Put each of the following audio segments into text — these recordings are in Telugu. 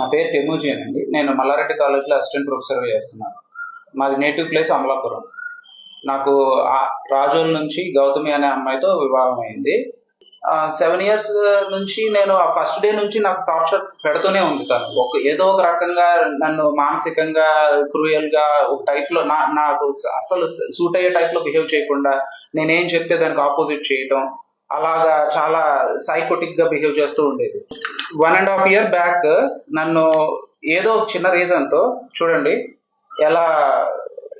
నా పేరు టెమూజియన్ అండి. నేను మల్లారెడ్డి కాలేజ్లో అసిస్టెంట్ ప్రొఫెసర్గా చేస్తున్నాను. మాది నేటివ్ ప్లేస్ అమలాపురం. నాకు రాజోల్ నుంచి గౌతమి అనే అమ్మాయితో వివాహం అయింది. సెవెన్ ఇయర్స్ నుంచి నేను ఆ ఫస్ట్ డే నుంచి నాకు టార్చర్ పెడుతూనే ఉంది తను. ఒక ఏదో ఒక రకంగా నన్ను మానసికంగా క్రూయల్గా ఒక టైప్లో నా నాకు అసలు సూట్ అయ్యే టైప్లో బిహేవ్ చేయకుండా నేనేం చెప్తే దానికి ఆపోజిట్ చేయటం అలాగా చాలా సైకోటిక్గా బిహేవ్ చేస్తూ ఉండేది. One and half year back నన్ను ఏదో ఒక చిన్న రీజన్తో చూడండి ఎలా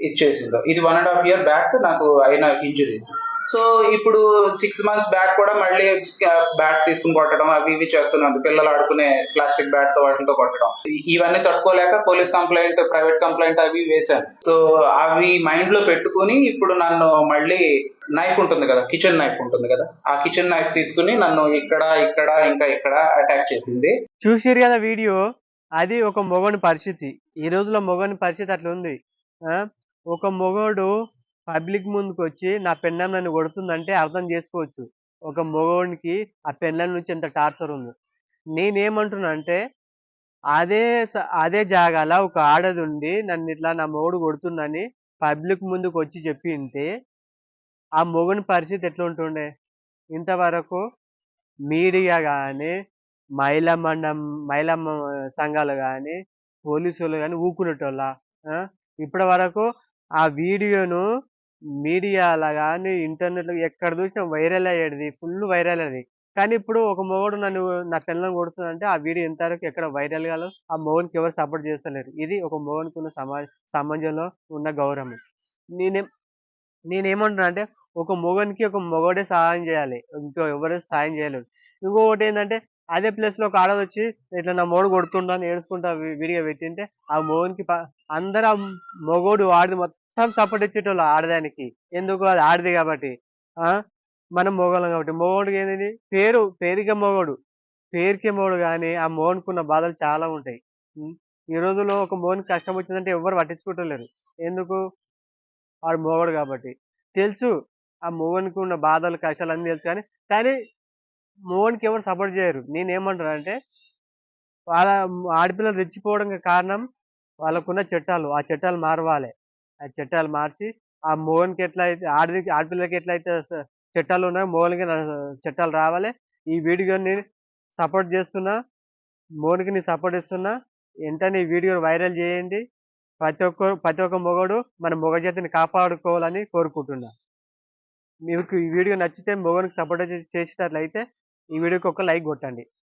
ఇచ్చేసిందో. ఇది one and half year back నాకు అయిన ఇంజురీస్ సో ఇప్పుడు సిక్స్ మంత్స్ బ్యాక్ కూడా మళ్ళీ బ్యాట్ తీసుకుని కొట్టడం అవి ఇవి చేస్తున్నారు పిల్లలు ఆడుకునే ప్లాస్టిక్ బ్యాట్తో వాటితో కొట్టడం. ఇవన్నీ తట్టుకోలేక పోలీస్ కంప్లైంట్ ప్రైవేట్ కంప్లైంట్ అవి వేశాను. సో అవి మైండ్లో పెట్టుకుని ఇప్పుడు నన్ను మళ్ళీ నైఫ్ ఉంటుంది కదా కిచెన్ నైఫ్ ఉంటుంది కదా ఆ కిచెన్ నైఫ్ తీసుకుని నన్ను ఇక్కడ ఇక్కడ ఇంకా ఇక్కడ అటాక్ చేసింది. చూసిరు కదా వీడియో? అది ఒక మొగని పరిస్థితి. ఈ రోజులో మొగని పరిస్థితి అట్లా ఉంది ఒక మొగోడు పబ్లిక్ ముందుకు వచ్చి నా పెన్నం నన్ను కొడుతుందంటే అర్థం చేసుకోవచ్చు. ఒక మగవాడికి ఆ పెన్నం నుంచి ఎంత టార్చర్ ఉంది. నేనేమంటున్నా అంటే అదే అదే జాగాల ఒక ఆడది ఉండి నన్ను ఇట్లా నా మొగుడు కొడుతుందని పబ్లిక్ ముందుకు వచ్చి చెప్పి ఉంటే ఆ మొగుని పరిస్థితి ఎట్లా ఉంటుండే ఇంతవరకు మీడియా కానీ మహిళా మండం మహిళా సంఘాలు కానీ పోలీసులు కానీ ఊకునేటోళ్ళ? ఇప్పటి వరకు ఆ వీడియోను మీడియాలో కానీ ఇంటర్నెట్లో ఎక్కడ చూసినా వైరల్ అయ్యేది ఫుల్ వైరల్ అయ్యేది కానీ ఇప్పుడు ఒక మొగడు నన్ను నా పిల్లలను కొడుతుందంటే ఆ వీడియో ఎంతవరకు ఎక్కడ వైరల్ కాలో ఆ మొగనికి ఎవరు సపోర్ట్ చేస్తలేరు. ఇది ఒక మొగనికి ఉన్న సమాజ సమాజంలో ఉన్న గౌరవం. నేనేం నేనేమంటున్నా అంటే ఒక మొగనికి ఒక మొగడే సహాయం చేయాలి. ఇంకో ఎవరు సహాయం చేయలేరు. ఇంకొకటి ఏంటంటే అదే ప్లేస్లో ఒక ఆడది వచ్చి ఇట్లా నా మొగడు కొడుతుండని ఏడుచుకుంటా విడిగా పెట్టింటే ఆ మొగనికి అందరూ ఆ మొగోడు వాడిది మొత్తం సపోర్ట్ ఇచ్చేటోళ్ళు ఆడదానికి. ఎందుకు? అది ఆడిది కాబట్టి. మనం మొగలం కాబట్టి. మొగోడికి ఏంది? పేరు పేరుకే మొగోడు. పేరుకే మొగడు కానీ ఆ మోహన్కున్న బాధలు చాలా ఉంటాయి. ఈ రోజుల్లో ఒక మోనికి కష్టం వచ్చిందంటే ఎవరు పట్టించుకుంటలేరు ఎందుకు? వాడు మొగడు కాబట్టి. తెలుసు ఆ మోహన్కి ఉన్న బాధలు కష్టాలు అన్నీ తెలుసు కానీ కానీ మోహన్కి ఎవరు సపోర్ట్ చేయరు. నేను అంటే వాళ్ళ ఆడపిల్లలు రెచ్చిపోవడానికి కారణం వాళ్ళకున్న చట్టాలు. ఆ చట్టాలు మారవాలి. చట్టాలు మార్చి ఆ మోహన్కి ఎట్లా అయితే ఆడది ఆడపిల్లకి ఎట్లయితే అయితే చట్టాలు ఉన్నాయో మోహన్కి చట్టాలు రావాలి. ఈ వీడియోని సపోర్ట్ చేస్తున్నా మోహన్కి నేను సపోర్ట్ ఇస్తున్నా వెంటనే ఈ వీడియోని వైరల్ చేయండి. ప్రతి ఒక్కరు ప్రతి ఒక్క మొగడు మన మొగ జాతిని కాపాడుకోవాలని కోరుకుంటున్నా. మీకు ఈ వీడియో నచ్చితే మొగనికి సపోర్ట్ చేసేటట్లయితే ఈ వీడియోకి ఒక లైక్ కొట్టండి.